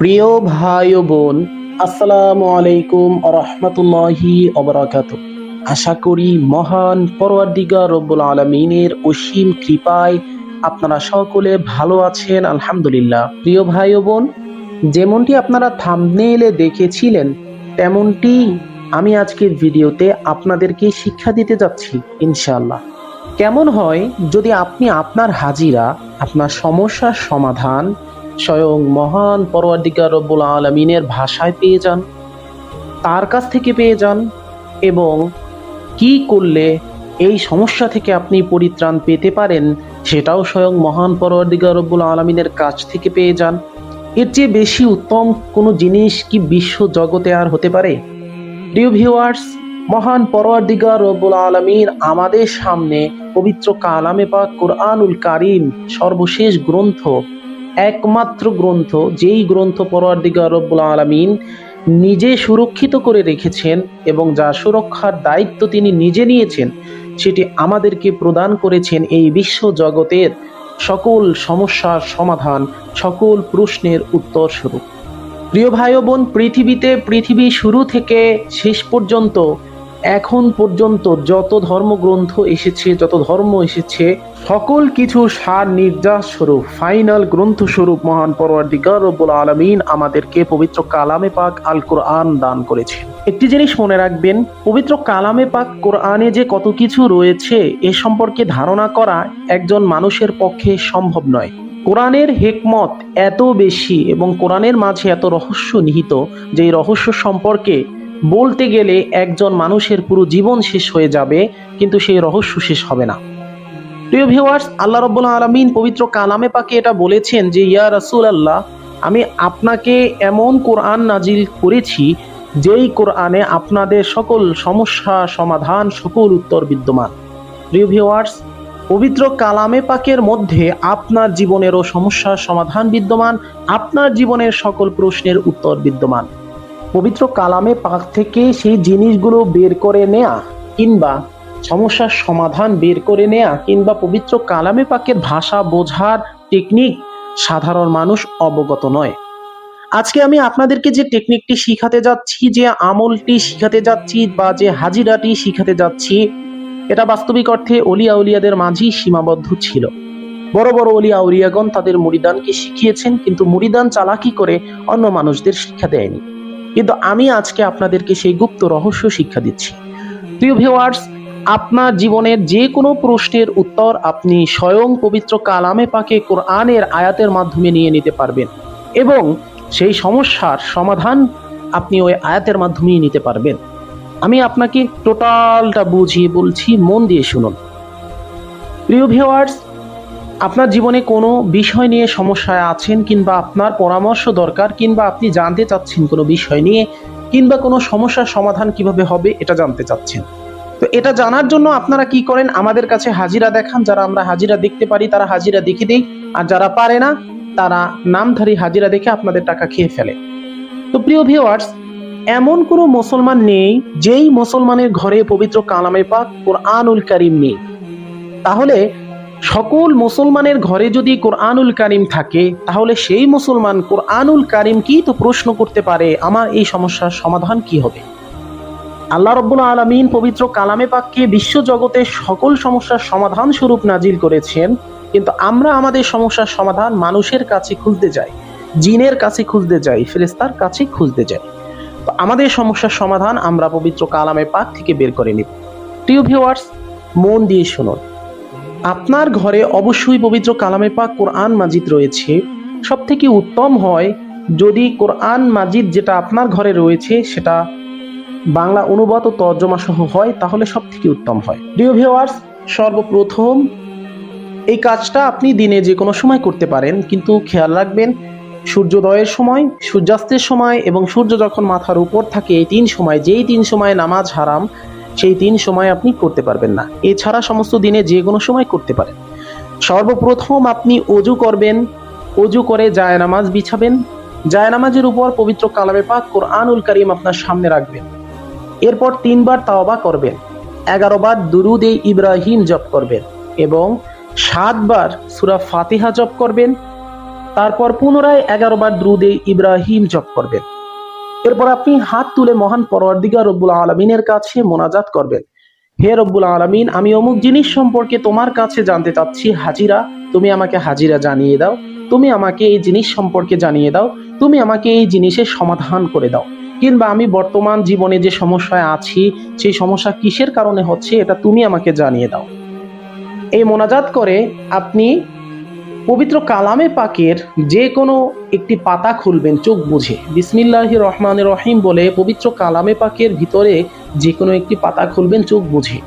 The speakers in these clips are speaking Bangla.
প্রিয় ভাই ও বোন, আসসালামু আলাইকুম রহমতুল্লাহি অবরাকাত আশা করি মহান পরওয়ারদিগা রব্বুল আলমিনের অসীম কৃপায় আপনারা সকলে ভালো আছেন, আলহামদুলিল্লাহ। প্রিয় ভাই ও বোন, যেমনটি আপনারা থামনেইলে দেখেছিলেন, তেমনটি আমি আজকের ভিডিওতে আপনাদেরকে শিক্ষা দিতে যাচ্ছি ইনশাল্লাহ কেমন হয়, যদি আপনি আপনার হাজিরা, আপনার সমস্যার সমাধান স্বয়ং মহান পরওয়ার্দিকার রব্বুল আলমিনের ভাষায় পেয়ে যান, তার কাছ থেকে পেয়ে যান এবং কি করলে এই সমস্যা থেকে আপনি পরিত্রাণ পেতে পারেন সেটাও স্বয়ং মহান পরওয়ার্দিকার রব্বুল আলমিনের কাছ থেকে পেয়ে যান। এর চেয়ে বেশি উত্তম কোনো জিনিস কি বিশ্ব জগতে আর হতে পারে? প্রিয় ভিউয়ার্স মহান পরওয়ারদিগার রব্বুল আলমিন আমাদের সামনে পবিত্র কালামে পাক কোরআনুল কারিম সর্বশেষ গ্রন্থ একমাত্র গ্রন্থ, যেই গ্রন্থ পরওয়ারদিগার রব্বুল আলমিন নিজে সুরক্ষিত করে রেখেছেন এবং যা সুরক্ষার দায়িত্ব তিনি নিজে নিয়েছেন, সেটি আমাদেরকে প্রদান করেছেন এই বিশ্ব জগতের সকল সমস্যার সমাধান, সকল প্রশ্নের উত্তর স্বরূপ। প্রিয় ভাই বোন, পৃথিবীতে পৃথিবী শুরু থেকে শেষ পর্যন্ত এখন পর্যন্ত যত ধর্মগ্রন্থ এসেছে, যত ধর্ম এসেছে, সকল কিছু সার নির্যাস স্বরূপ ফাইনাল গ্রন্থ স্বরূপ মহান পরওয়ার্দিগার রব্বুল আলমিন আমাদেরকে পবিত্র কালামে পাক আল কোরআন দান করেছে একটি জিনিস মনে রাখবেন, পবিত্র কালামে পাক কোরআনে যে কত কিছু রয়েছে, এ সম্পর্কে ধারণা করা একজন মানুষের পক্ষে সম্ভব নয়। কোরআনের হেকমত এত বেশি এবং কোরআনের মাঝে এত রহস্য নিহিত যে রহস্য সম্পর্কে বলতে গেলে একজন মানুষের পুরো জীবন শেষ হয়ে যাবে, কিন্তু সেই রহস্য শেষ হবে না। প্রিয় ভিউয়ার্স আল্লাহ রব্বুল আলমিন পবিত্র কালামে পাকে এটা বলেছেন যে, ইয়া রাসূল আল্লাহ আমি আপনাকে এমন কোরআন নাজিল করেছি, যেই কোরআনে আপনাদের সকল সমস্যা, সমাধান, সকল উত্তর বিদ্যমান। প্রিয় ভিউয়ার্স পবিত্র কালামে পাকের মধ্যে আপনার জীবনেরও সমস্যার সমাধান বিদ্যমান, আপনার জীবনের সকল প্রশ্নের উত্তর বিদ্যমান। পবিত্র কালামে পাক থেকে সেই জিনিসগুলো বের করে নেয়া কিংবা সমস্যার সমাধান বের করে নেয়া কিংবা পবিত্র কালামে পাকের ভাষা বোঝার টেকনিক সাধারণ মানুষ অবগত নয়। আজকে আমি আপনাদেরকে যে টেকনিকটি শিখাতে যাচ্ছি, যে আমলটি শিখাতে যাচ্ছি বা যে হাজিরাটি শিখাতে যাচ্ছি, এটা বাস্তবিক অর্থে অলিয়া উলিয়াদের মাঝেই সীমাবদ্ধ ছিল। বড় বড় অলিয়া উলিয়াগণ তাদের মুড়িদানকে শিখিয়েছেন, কিন্তু মুড়িদান চালাকি করে অন্য মানুষদের শিক্ষা দেয়নি। কিন্তু আমি আজকে আপনাদেরকে সেই গুপ্ত রহস্য শিক্ষা দিচ্ছি। প্রিয় ভিউয়ার্স আপনার জীবনের যে কোনো প্রশ্নের উত্তর আপনি স্বয়ং পবিত্র কালামে পাকে কোরআনের আয়াতের মাধ্যমে নিয়ে নিতে পারবেন এবং সেই সমস্যার সমাধান আপনি ওই আয়াতের মাধ্যমেই নিতে পারবেন। আমি আপনাকে টোটালটা বুঝিয়ে বলছি, মন দিয়ে শুনুন। প্রিয় ভিউয়ার্স আপনার জীবনে কোনো বিষয় নিয়ে সমস্যায় আছেন কিংবা আপনার পরামর্শ দরকার কিংবা আপনি জানতে চাচ্ছেন কোনো বিষয় নিয়ে কিংবা কোনো সমস্যার সমাধান কীভাবে হবে এটা জানতে চাচ্ছেন। তো এটা জানার জন্য আপনারা কি করেন? আমাদের কাছে হাজিরা দেখান। যারা আমরা হাজিরা দেখতে পারি, তারা হাজিরা দেখে দিই। আর যারা পারে না, তারা নামধারী হাজিরা দেখে আপনাদের টাকা খেয়ে ফেলে। তো প্রিয় ভিউয়ার্স এমন কোনো মুসলমান নেই, যেই মুসলমানের ঘরে পবিত্র কালামে পাক কোরআনুল কারিম নেই। তাহলে সকল মুসলমানের ঘরে যদি কোরআনুল কারিম থাকে, তাহলে সেই মুসলমান কোরআনুল কারিম কি তো প্রশ্ন করতে পারে, আমার এই সমস্যার সমাধান কি হবে? আল্লাহ রব্বুল আলমিন পবিত্র কালামে পাককে বিশ্ব জগতের সকল সমস্যার সমাধান স্বরূপ নাজিল করেছেন, কিন্তু আমরা আমাদের সমস্যার সমাধান মানুষের কাছে খুঁজতে যাই, জিনের কাছে খুঁজতে যাই ফেরেস্তার কাছে খুঁজতে যাই। তো আমাদের সমস্যার সমাধান আমরা পবিত্র কালামে পাক থেকে বের করে নিব। প্রিয় ভিউয়ার্স মন দিয়ে শুনুন। আপনার ঘরে অবশ্যই পবিত্র কালামে পাক কোরআন মাজিদ রয়েছে। সব থেকে উত্তম হয় যদি কোরআন মাজিদ যেটা আপনার ঘরে রয়েছে সেটা বাংলা অনুবাদ ও তর্জমা সহ হয়, তাহলে সব থেকে উত্তম হয়। প্রিয় ভিওয়ার্স সর্বপ্রথম এই কাজটা আপনি দিনে যে কোনো সময় করতে পারেন, কিন্তু খেয়াল রাখবেন, সূর্যোদয়ের সময়, সূর্যাস্তের সময় এবং সূর্য যখন মাথার উপর থাকে, এই তিন সময়, যেই তিন সময় নামাজ হারাম সেই তিন সময় আপনি করতে পারবেন না। এছাড়া সমস্ত দিনে যে কোনো সময় করতে পারেন। সর্বপ্রথম আপনি অজু করবেন। অজু করে জায়নামাজ বিছাবেন। জায়নামাজের উপর পবিত্র কালামে পাক কোরআনুল করিম আপনার সামনে রাখবেন। এরপর তিনবার তাওবা করবেন। এগারো বার দুরুদ ইব্রাহিম জপ করবেন এবং সাতবার সুরা ফাতিহা জপ করবেন। তারপর পুনরায় এগারো বার দ্রুদে ইব্রাহিম জপ করবেন। এরপর আপনি হাত তুলে মহান পরওয়ারদিগার রব্বুল আলমিনের কাছে মোনাজাত করবেন। হে রব্বুল আলমিন, আমি অমুক জিনিস সম্পর্কে তোমার কাছে জানতে চাচ্ছি। হাজিরা, তুমি আমাকে হাজিরা জানিয়ে দাও। তুমি আমাকে এই জিনিস সম্পর্কে জানিয়ে দাও। তুমি আমাকে এই জিনিসের সমাধান করে দাও। কিংবা আমি বর্তমান জীবনে যে সমস্যায় আছি, সেই সমস্যা কিসের কারণে হচ্ছে, এটা তুমি আমাকে জানিয়ে দাও। এই মোনাজাত করে আপনি পবিত্র কালামে পাকের যে কোনো একটি পাতা খুলবেন, চোখ বুঝে। বিসমিল্লাহ রহমান রহিম বলে পবিত্র কালামে পাকের ভিতরে যে কোনো একটি পাতা খুলবেন, চোখ বুঝে।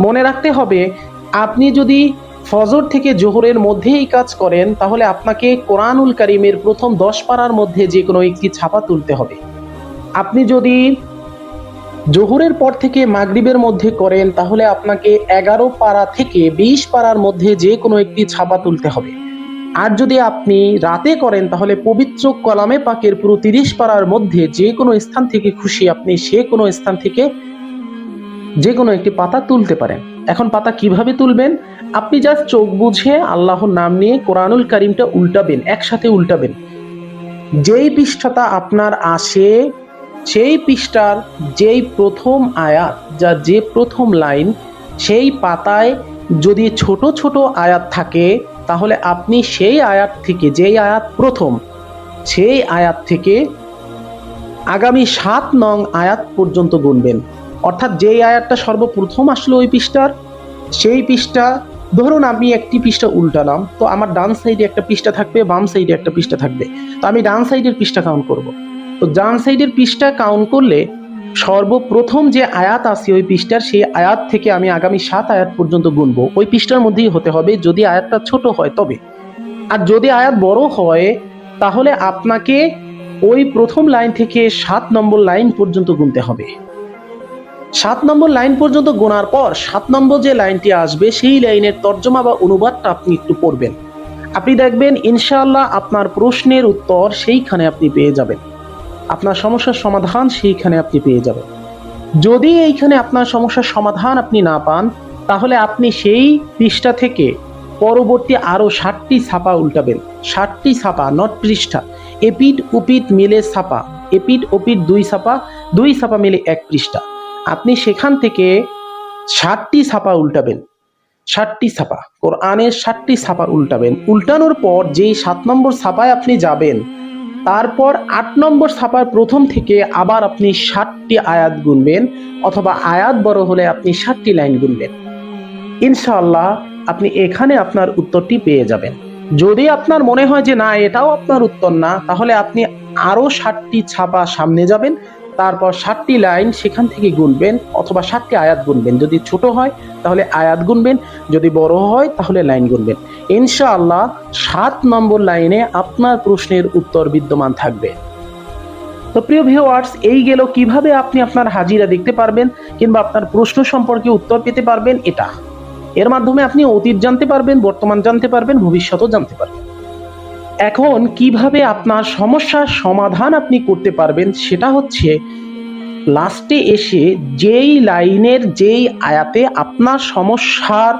মনে রাখতে হবে, আপনি যদি ফজর থেকে জোহরের মধ্যে এই কাজ করেন, তাহলে আপনাকে কোরআনুল করিমের প্রথম দশ পারার মধ্যে যে কোনো একটি ছাপা তুলতে হবে। আপনি যদি জোহরের পর থেকে মাগরিবের মধ্যে করেন, তাহলে আপনাকে এগারো পাড়া থেকে বিশ পাড়ার মধ্যে যে কোনো একটি ছাপা তুলতে হবে। আর যদি আপনি রাতে করেন, তাহলে পবিত্র কলামে পাকের পুরো তিরিশ পাড়ার মধ্যে যে কোনো স্থান থেকে খুশি আপনি সে কোনো স্থান থেকে যে কোনো একটি পাতা তুলতে পারেন। এখন পাতা কীভাবে তুলবেন? আপনি জাস্ট চোখ বুঝে আল্লাহর নাম নিয়ে কোরআনুল করিমটা উল্টাবেন, একসাথে উল্টাবেন। যেই পৃষ্ঠাটা আপনার আসে, সেই পৃষ্ঠার যেই প্রথম আয়াত যা যে প্রথম লাইন, সেই পাতায় যদি ছোট ছোট আয়াত থাকে তাহলে আপনি সেই আয়াত থেকে, যেই আয়াত প্রথম, সেই আয়াত থেকে আগামী সাত নং আয়াত পর্যন্ত গুনবেন। অর্থাৎ যেই আয়াতটা সর্বপ্রথম আসলো ওই পৃষ্ঠার, সেই পৃষ্ঠা, ধরুন আমি একটি পৃষ্ঠা উল্টালাম, তো আমার ডান সাইডে একটা পৃষ্ঠা থাকবে, বাম সাইডে একটা পৃষ্ঠা থাকবে। তো আমি ডান সাইডের পৃষ্ঠা কাউন্ট করব। তো ডান সাইডের পৃষ্ঠা কাউন্ট করলে সর্বপ্রথম যে আয়াত আছে ওই পৃষ্ঠার, সেই আয়াত থেকে আমি আগামী সাত আয়াত পর্যন্ত গুনবো। ওই পৃষ্ঠার মধ্যেই হতে হবে, যদি আয়াতটা ছোট হয় তবে। আর যদি আয়াত বড় হয়, তাহলে আপনাকে ওই প্রথম লাইন থেকে সাত নম্বর লাইন পর্যন্ত গুনতে হবে। সাত নম্বর লাইন পর্যন্ত গোনার পর সাত নম্বর যে লাইনটি আসবে, সেই লাইনের তর্জমা বা অনুবাদটা আপনি একটু পড়বেন। আপনি দেখবেন, ইনশাআল্লাহ আপনার প্রশ্নের উত্তর সেইখানে আপনি পেয়ে যাবেন। আপনার সমস্যার সমাধান সেইখানে আপনি পেয়ে যাবেন। যদি এইখানে আপনার সমস্যার সমাধান আপনি না পান, তাহলে আপনি সেই পৃষ্ঠা থেকে পরবর্তী আরও ষাটটি ছাপা উল্টাবেন। ষাটটি ছাপা নট পৃষ্ঠা। এপিট উপিট মিলে ছাপা। এপিট ওপিট দুই ছাপা দুই ছাপা মিলে এক পৃষ্ঠা। আপনি সেখান থেকে ষাটটি ছাপা উল্টাবেন। ষাটটি ছাপা, কোরআনের ষাটটি ছাপা উল্টাবেন। উল্টানোর পর যেই সাত নম্বর ছাপায় আপনি যাবেন তারপর আট নম্বর ছাপার প্রথম থেকে আবার আপনি ষাটটি আয়াত গুনবেন অথবা আয়াত বড় হলে আপনি ষাটটি লাইন গুনবেন। ইনশাআল্লাহ আপনি এখানে আপনার উত্তরটি পেয়ে যাবেন। যদি আপনার মনে হয় যে না, এটাও আপনার উত্তর না, তাহলে আপনি আরও ষাটটি ছাপা সামনে যাবেন। তারপর সাতটি লাইন সেখান থেকে গুনবেন অথবা সাতটি আয়াত গুনবেন। যদি ছোট হয়, তাহলে আয়াত গুনবেন। যদি বড় হয়, তাহলে লাইন গুনবেন। ইনশাআল্লাহ, সাত নম্বর লাইনে আপনার প্রশ্নের উত্তর বিদ্যমান থাকবে। তো প্রিয় ভিউয়ার্স এই গেল কীভাবে আপনি আপনার হাজিরা দেখতে পারবেন কিংবা আপনার প্রশ্ন সম্পর্কে উত্তর পেতে পারবেন এটা। এর মাধ্যমে আপনি অতীত জানতে পারবেন, বর্তমান জানতে পারবেন, ভবিষ্যতও জানতে পারবেন। এখন কীভাবে আপনার সমস্যার সমাধান আপনি করতে পারবেন সেটা হচ্ছে, লাস্টে এসে যেই লাইনের যেই আয়াতে আপনার সমস্যার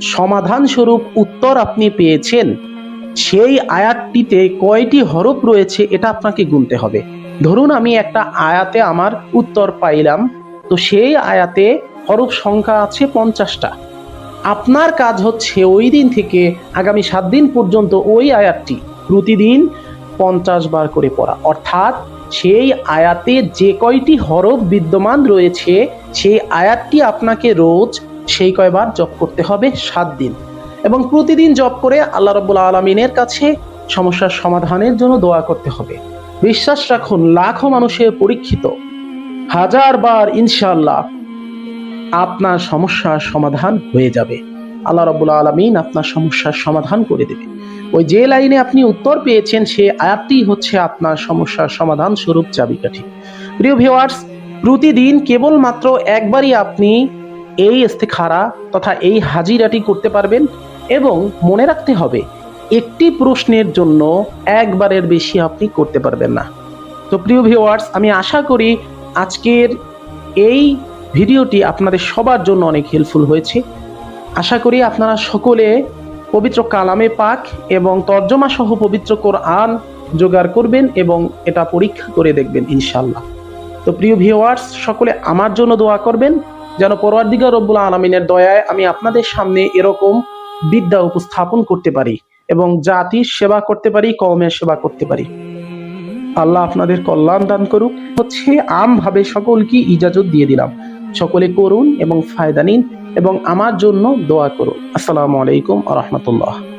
সমাধান স্বরূপ উত্তর আপনি পেয়েছেন, সেই আয়াতটিতে কয়টি হরফ রয়েছে এটা আপনাকে গুনতে হবে। ধরুন আমি একটা আয়াতে আমার উত্তর পাইলাম, তো সেই আয়াতে হরফ সংখ্যা আছে পঞ্চাশটা। আপনার কাজ হচ্ছে ওই দিন থেকে আগামী সাত দিন পর্যন্ত ওই আয়াতটি প্রতিদিন পঞ্চাশ বার করে পড়া। অর্থাৎ সেই আয়াতে যে কয়টি হরফ বিদ্যমান রয়েছে, সেই আয়াতটি আপনাকে রোজ সেই কয়বার জপ করতে হবে, সাত দিন। এবং প্রতিদিন জপ করে আল্লাহ রব্বুল আলমিনের কাছে সমস্যার সমাধানের জন্য দোয়া করতে হবে। বিশ্বাস রাখুন, লাখো মানুষের পরীক্ষিত। হাজার বার ইনশাল্লাহ আপনার সমস্যার সমাধান হয়ে যাবে। আল্লাহ রব্বুল আলমিন আপনার সমস্যার সমাধান করে দেবে। ওই যে লাইনে আপনি উত্তর পেয়েছেন, সে আয়াতটি হচ্ছে আপনার সমস্যার সমাধান স্বরূপ চাবিকাঠি। প্রিয় ভিওয়ার্স প্রতিদিন কেবলমাত্র একবারই আপনি এই ইস্তেখারা তথা এই হাজিরাটি করতে পারবেন এবং মনে রাখতে হবে, একটি প্রশ্নের জন্য একবারের বেশি আপনি করতে পারবেন না। তো প্রিয় ভিওয়ার্স আমি আশা করি আজকের এই ভিডিওটি আপনাদের সবার জন্য অনেক হেল্পফুল হয়েছে। আশা করি আপনারা সকলে পবিত্র কালামে পাক এবং তর্জমা সহ পবিত্র কোরআন জোগাড় করবেন এবং এটা পরীক্ষা করে দেখবেন ইনশাল্লাহ তো প্রিয় ভিওয়ার্স সকলে আমার জন্য দোয়া করবেন, যেন পরওয়ার্দিগার রব্বুল আলমিনের দয়ায় আমি আপনাদের সামনে এরকম বিদ্যা উপস্থাপন করতে পারি এবং জাতির সেবা করতে পারি, কওমের সেবা করতে পারি। আল্লাহ আপনাদের কল্যাণ দান করুক। হচ্ছে আমভাবে সকলকে ইজাজত দিয়ে দিলাম। সকলে করুন এবং ফায়দা নিন এবং আমার জন্য দোয়া করুন। আসসালামু আলাইকুম আ রহমতুল্লাহ।